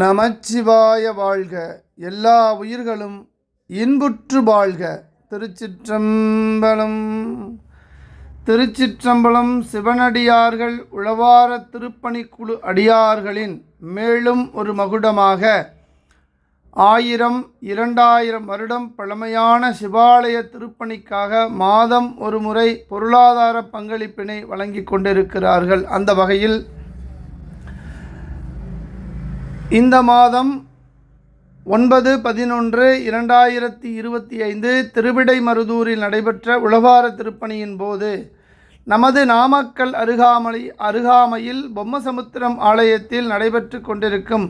நமச்சிவாய வாழ்க. எல்லா உயிர்களும் இன்புற்று வாழ்க. திருச்சிற்றம்பலம். திருச்சிற்றம்பலம் சிவனடியார்கள் உழவார திருப்பணிக்குழு அடியார்களின் மேலும் ஒரு மகுடமாக ஆயிரம் இரண்டாயிரம் வருடம் பழமையான சிவாலய திருப்பணிக்காக மாதம் ஒரு முறை பொருளாதார பங்களிப்பினை வழங்கி கொண்டிருக்கிறார்கள். அந்த வகையில் இந்த மாதம் ஒன்பது பதினொன்று இரண்டாயிரத்தி இருபத்தி ஐந்து திருவிடைமருதூரில் நடைபெற்ற உழவார திருப்பணியின் போது நமது நாமக்கல் அருகாமலை அருகாமையில் பொம்மசமுத்திரம் ஆலயத்தில் நடைபெற்று கொண்டிருக்கும்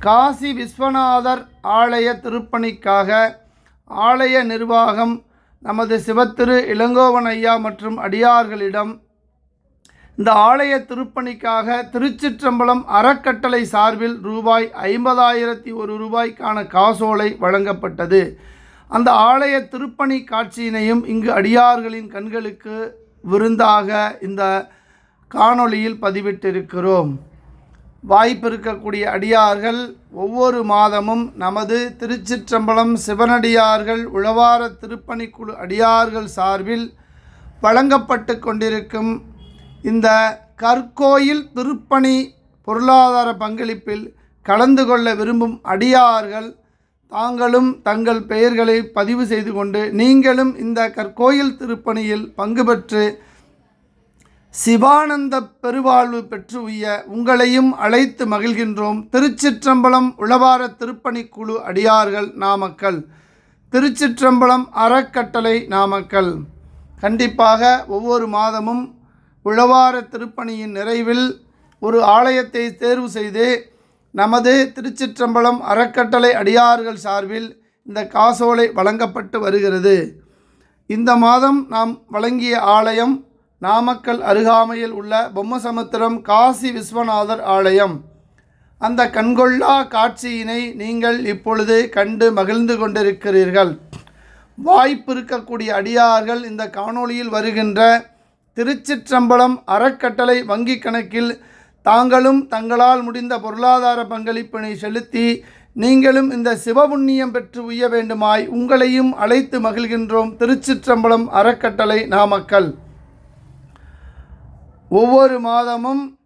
காசி விஸ்வநாதர் ஆலய திருப்பணிக்காக ஆலய நிர்வாகம் நமது சிவத்திரு இளங்கோவன் ஐயா மற்றும் அடியார்களிடம் இந்த ஆலய திருப்பணிக்காக திருச்சிற்றம்பலம் அறக்கட்டளை சார்பில் ரூபாய் ஐம்பதாயிரத்தி ஒரு ரூபாய்க்கான காசோலை வழங்கப்பட்டது. அந்த ஆலய திருப்பணி காட்சியினையும் இங்கு அடியார்களின் கண்களுக்கு விருந்தாக இந்த காணொளியில் பதிவிட்டிருக்கிறோம். வாய்ப்பு இருக்கக்கூடிய அடியார்கள் ஒவ்வொரு மாதமும் நமது திருச்சிற்றம்பலம் சிவனடியார்கள் உழவார திருப்பணிக்குழு அடியார்கள் சார்பில் வழங்கப்பட்டு கொண்டிருக்கும் இந்த கற்கோயில் திருப்பணி பொருளாதார பங்களிப்பில் கலந்து கொள்ள விரும்பும் அடியார்கள் தாங்களும் தங்கள் பெயர்களை பதிவு செய்து கொண்டு நீங்களும் இந்த கற்கோயில் திருப்பணியில் பங்கு பெற்று சிவானந்த பெருவாழ்வு பெற்று உய்ய உங்களையும் அழைத்து மகிழ்கின்றோம். திருச்சிற்றம்பலம் உளவார திருப்பணி குழு அடியார்கள் நாமக்கல். திருச்சிற்றம்பலம் அறக்கட்டளை நாமக்கல். கண்டிப்பாக ஒவ்வொரு மாதமும் உழவார திருப்பணியின் நிறைவில் ஒரு ஆலயத்தை தேர்வு செய்து நமது திருச்சிற்றம்பலம் அறக்கட்டளை அடியார்கள் சார்பில் இந்த காசோலை வழங்கப்பட்டு வருகிறது. இந்த மாதம் நாம் வழங்கிய ஆலயம் நாமக்கல் அருகாமையில் உள்ள பொம்மசமுத்திரம் காசி விஸ்வநாதர் ஆலயம். அந்த கண்கொள்ளா காட்சியினை நீங்கள் இப்பொழுது கண்டு மகிழ்ந்து கொண்டிருக்கிறீர்கள். வாய்ப்பு இருக்கக்கூடிய அடியார்கள் இந்த காணொளியில் வருகின்ற திருச்சிற்றம்பலம் அறக்கட்டளை வங்கி கணக்கில் தாங்களும் தங்களால் முடிந்த பொருளாதார பங்களிப்பினை செலுத்தி நீங்களும் இந்த சிவபுண்ணியம் பெற்று உய்ய வேண்டுமாய் உங்களையும் அழைத்து மகிழ்கின்றோம் திருச்சிற்றம்பலம் அறக்கட்டளை நாமக்கல். ஒவ்வொரு மாதமும்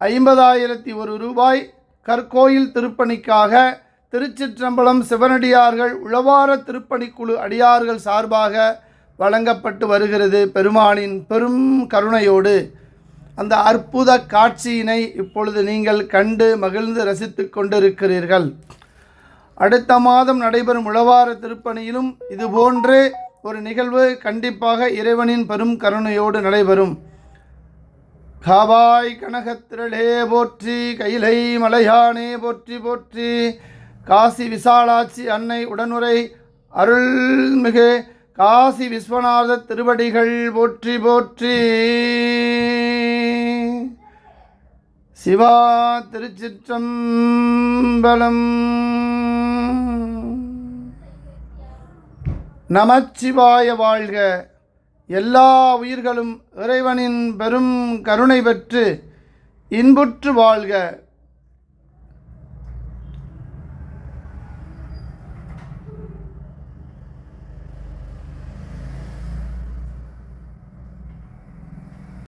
ஐம்பதாயிரத்தி ஒரு ரூபாய் கற்கோயில் திருப்பணிக்காக திருச்சிற்றம்பலம் சிவனடியார்கள் உழவார திருப்பணிக்குழு அடியார்கள் சார்பாக வழங்கப்பட்டு வருகிறது பெருமானின் பெரும் கருணையோடு. அந்த அற்புத காட்சியினை இப்பொழுது நீங்கள் கண்டு மகிழ்ந்து ரசித்து கொண்டிருக்கிறீர்கள். அடுத்த மாதம் நடைபெறும் உழவார திருப்பணியிலும் இதுபோன்று ஒரு நிகழ்வு கண்டிப்பாக இறைவனின் பெரும் கருணையோடு நடைபெறும். காவாய் கனகத்திரளே போற்றி கைலை மலையானே போற்றி போற்றி காசி விசாலாட்சி அன்னை உடனுரை அருள்மிகு காசி விஸ்வநாத திருவடிகள் போற்றி போற்றி. சிவா திருச்சிற்றம்பலம். நமச்சிவாய வாழ்க. எல்லா உயிர்களும் இறைவனின் பெரும் கருணை பெற்று இன்புற்று வாழ்க.